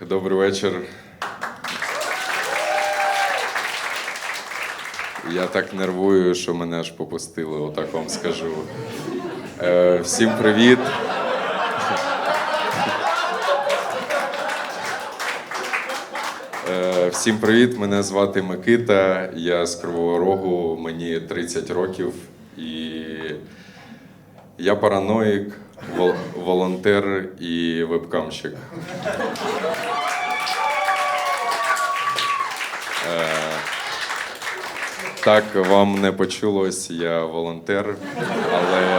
Добрий вечір. Я так нервую, що мене аж попустили, отак вам скажу. Е, всім привіт. Е, всім привіт, мене звати Микита. Я з Кривого Рогу, мені 30 років і я параноїк, волонтер і вебкамщик. Так, вам не почулось, я волонтер, але.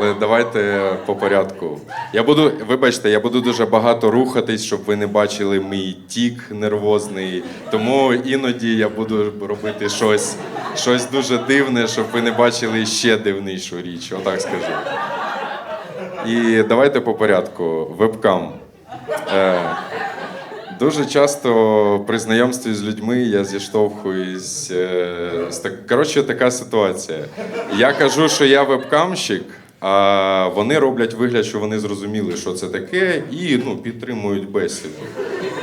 Але давайте по порядку. Я буду, вибачте, я буду дуже багато рухатись, щоб ви не бачили мій тік нервозний. Тому іноді я буду робити щось, щось дуже дивне, щоб ви не бачили ще дивнішу річ. Отак скажу. І давайте по порядку. Вебкам. Е, Дуже часто при знайомстві з людьми я зіштовхуюсь е, з так. Коротше, така ситуація. Я кажу, що я вебкамщик, а вони роблять вигляд, що вони зрозуміли, що це таке, і ну, підтримують бесіду.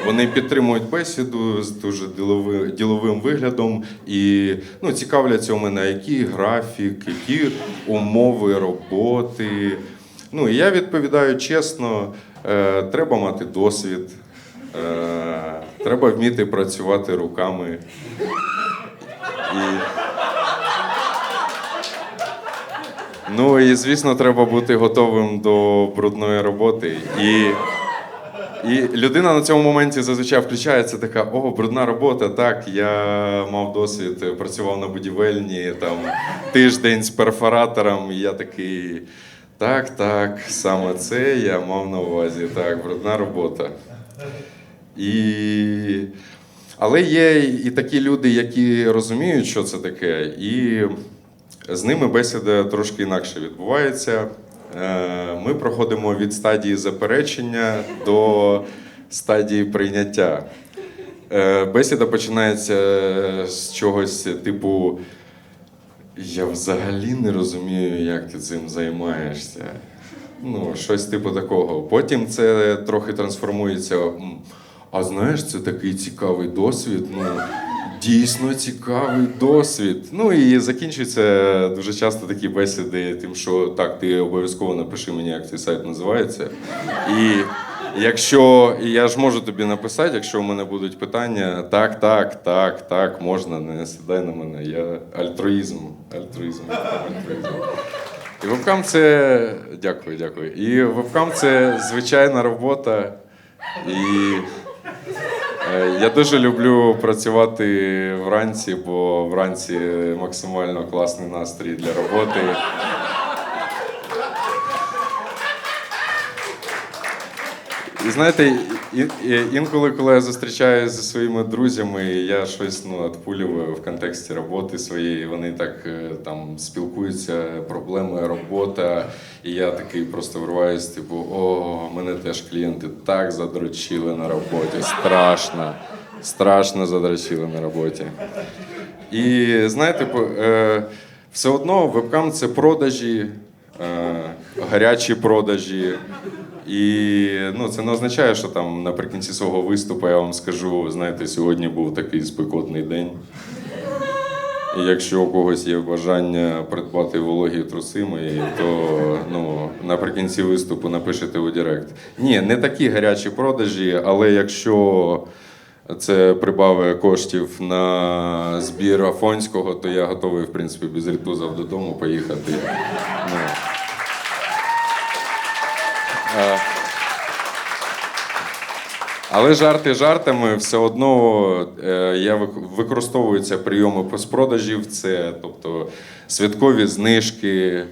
Вони підтримують бесіду з дуже ділови- діловим виглядом і ну, цікавляться у мене, який графік, які умови роботи. Ну, і я відповідаю чесно, е, треба мати досвід. Е, треба вміти працювати руками. І... Ну і звісно, треба бути готовим до брудної роботи. І, і людина на цьому моменті зазвичай включається така: о, брудна робота. Так, я мав досвід, працював на будівельні там тиждень з перфоратором, і я такий. Так, так, саме це я мав на увазі. Так, брудна робота. І... Але є і такі люди, які розуміють, що це таке, і з ними бесіда трошки інакше відбувається. Е, Ми проходимо від стадії заперечення до стадії прийняття. Е, Бесіда починається з чогось типу: Я взагалі не розумію, як ти цим займаєшся. Ну, щось типу такого. Потім це трохи трансформується. А знаєш, це такий цікавий досвід. Ну, дійсно цікавий досвід. Ну і закінчуються дуже часто такі бесіди, тим, що так, ти обов'язково напиши мені, як цей сайт називається. І якщо і я ж можу тобі написати, якщо у мене будуть питання, так, так, так, так, можна, не сідай на мене. Я альтруїзм. Альтруїзм. альтруїзм. І вебкам це. Дякую, дякую. І вебкам це звичайна робота. І я дуже люблю працювати вранці, бо вранці максимально класний настрій для роботи. І знаєте, інколи, коли я зустрічаюся зі своїми друзями, я щось ну, відпулюю в контексті роботи своєї. Вони так е, там спілкуються, проблеми, робота. І я такий просто вриваюсь, типу, о, мене теж клієнти так задрочили на роботі. Страшно, страшно задрочили на роботі. І знаєте, е, все одно вебкам це продажі, е, гарячі продажі. І ну, це не означає, що там наприкінці свого виступу я вам скажу, знаєте, сьогодні був такий спекотний день. І якщо у когось є бажання придбати вологі труси мої, то ну, наприкінці виступу напишете у Директ. Ні, не такі гарячі продажі, але якщо це прибавить коштів на збір Афонського, то я готовий, в принципі, без рітузів додому поїхати. Ну. Е, Але жарти жартами, все одно е, я вик- використовуються прийоми постпродажів, це тобто святкові знижки,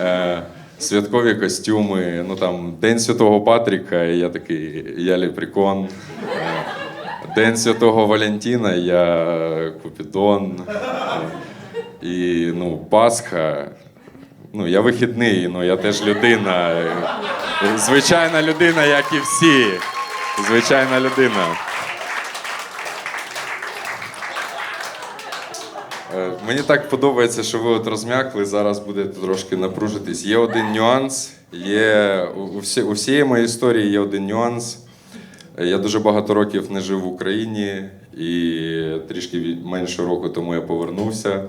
е, святкові костюми. Ну там День Святого Патріка, я такий я ліпрікон. День Святого Валентина, я Купідон. І ну, Пасха. Ну, я вихідний, ну я теж людина. Звичайна людина, як і всі. Звичайна людина. Е, Мені так подобається, що ви от розм'якли, зараз будете трошки напружитись. Є один нюанс. Є у всі, у всієї моєї історії є один нюанс. Я дуже багато років не жив в Україні, і трішки менше року тому я повернувся.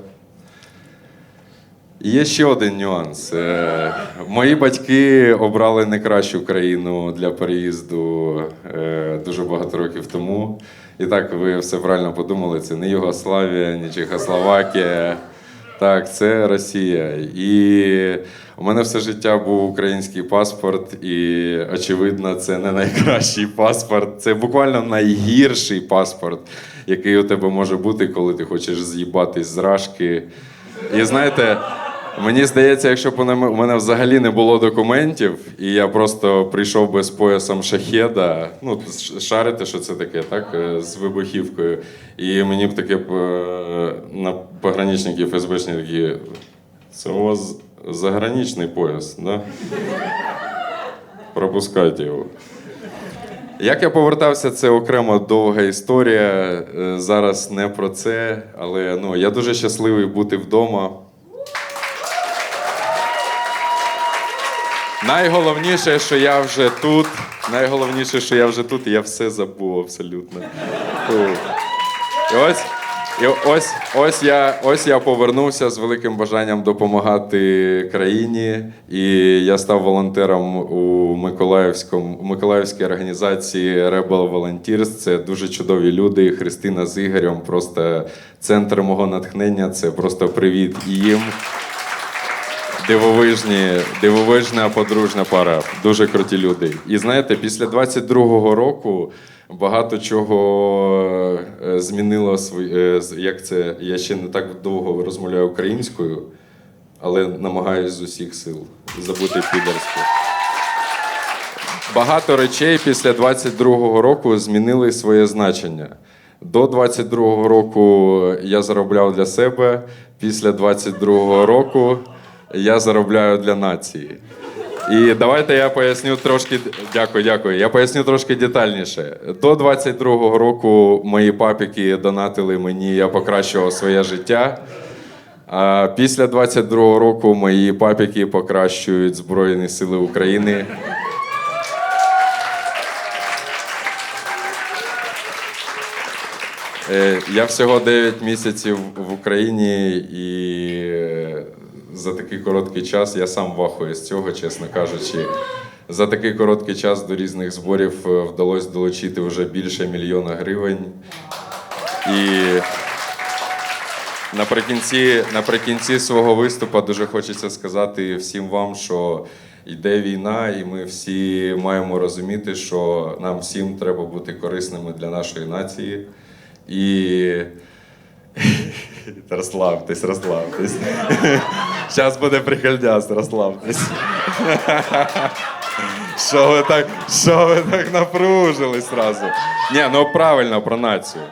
Є ще один нюанс. Е, Мої батьки обрали не кращу країну для переїзду е, дуже багато років тому. І так, ви все правильно подумали, це не Югославія, не Чехословакія. Так, це Росія. І у мене все життя був український паспорт, і очевидно, це не найкращий паспорт. Це буквально найгірший паспорт, який у тебе може бути, коли ти хочеш з'їбатись з рашки. І знаєте, мені здається, якщо б у мене- взагалі не було документів, і я просто прийшов би з поясом шахеда, ну, ш- шарите, що це таке, так? е, З вибухівкою. І мені б таке е, на пограничники ФСБшні такі. Це у вас заграничний пояс, да? Пропускайте його. Як я повертався, це окремо довга історія. Е, Зараз не про це, але ну, я дуже щасливий бути вдома. Найголовніше, що я вже тут. Найголовніше, що я вже тут, і я все забув абсолютно. І ось, і ось, ось, я, ось я повернувся з великим бажанням допомагати країні. І я став волонтером у Миколаївському, Миколаївській організації Rebel Volunteers. Це дуже чудові люди. Христина з Ігорем, просто центр мого натхнення. Це просто привіт їм. Дивовижні, дивовижна подружня пара, дуже круті люди. І знаєте, після 22-го року багато чого е, змінило свої, е, як це. Я ще не так довго розмовляю українською, але намагаюся з усіх сил забути підерську. Багато речей після 22-го року змінили своє значення. До 22-го року я заробляв для себе. Після 22-го року я заробляю для нації. І давайте я поясню трошки. Дякую, дякую. Я поясню трошки детальніше. До 22-го року мої папіки донатили мені, я покращував своє життя. А після 22-го року мої папіки покращують Збройні Сили України. Е, Я всього 9 місяців в Україні, і е, за такий короткий час я сам вахую з цього, чесно кажучи. За такий короткий час до різних зборів е, вдалося долучити вже більше мільйона гривень. І наприкінці, наприкінці свого виступу дуже хочеться сказати всім вам, що йде війна, і ми всі маємо розуміти, що нам всім треба бути корисними для нашої нації. І розслабтесь, розслабтесь. Зараз буде прикольняс, розслабтесь. Що ви так, що ви так напружились одразу? Ні, ну правильно про націю.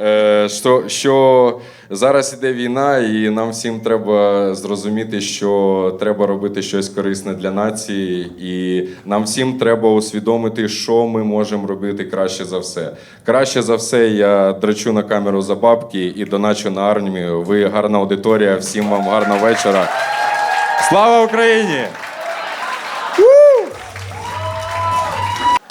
Е, що, що зараз іде війна, і нам всім треба зрозуміти, що треба робити щось корисне для нації, і нам всім треба усвідомити, що ми можемо робити краще за все. Краще за все, я драчу на камеру за бабки і доначу на армію. Ви гарна аудиторія, всім вам гарного вечора. Слава Україні!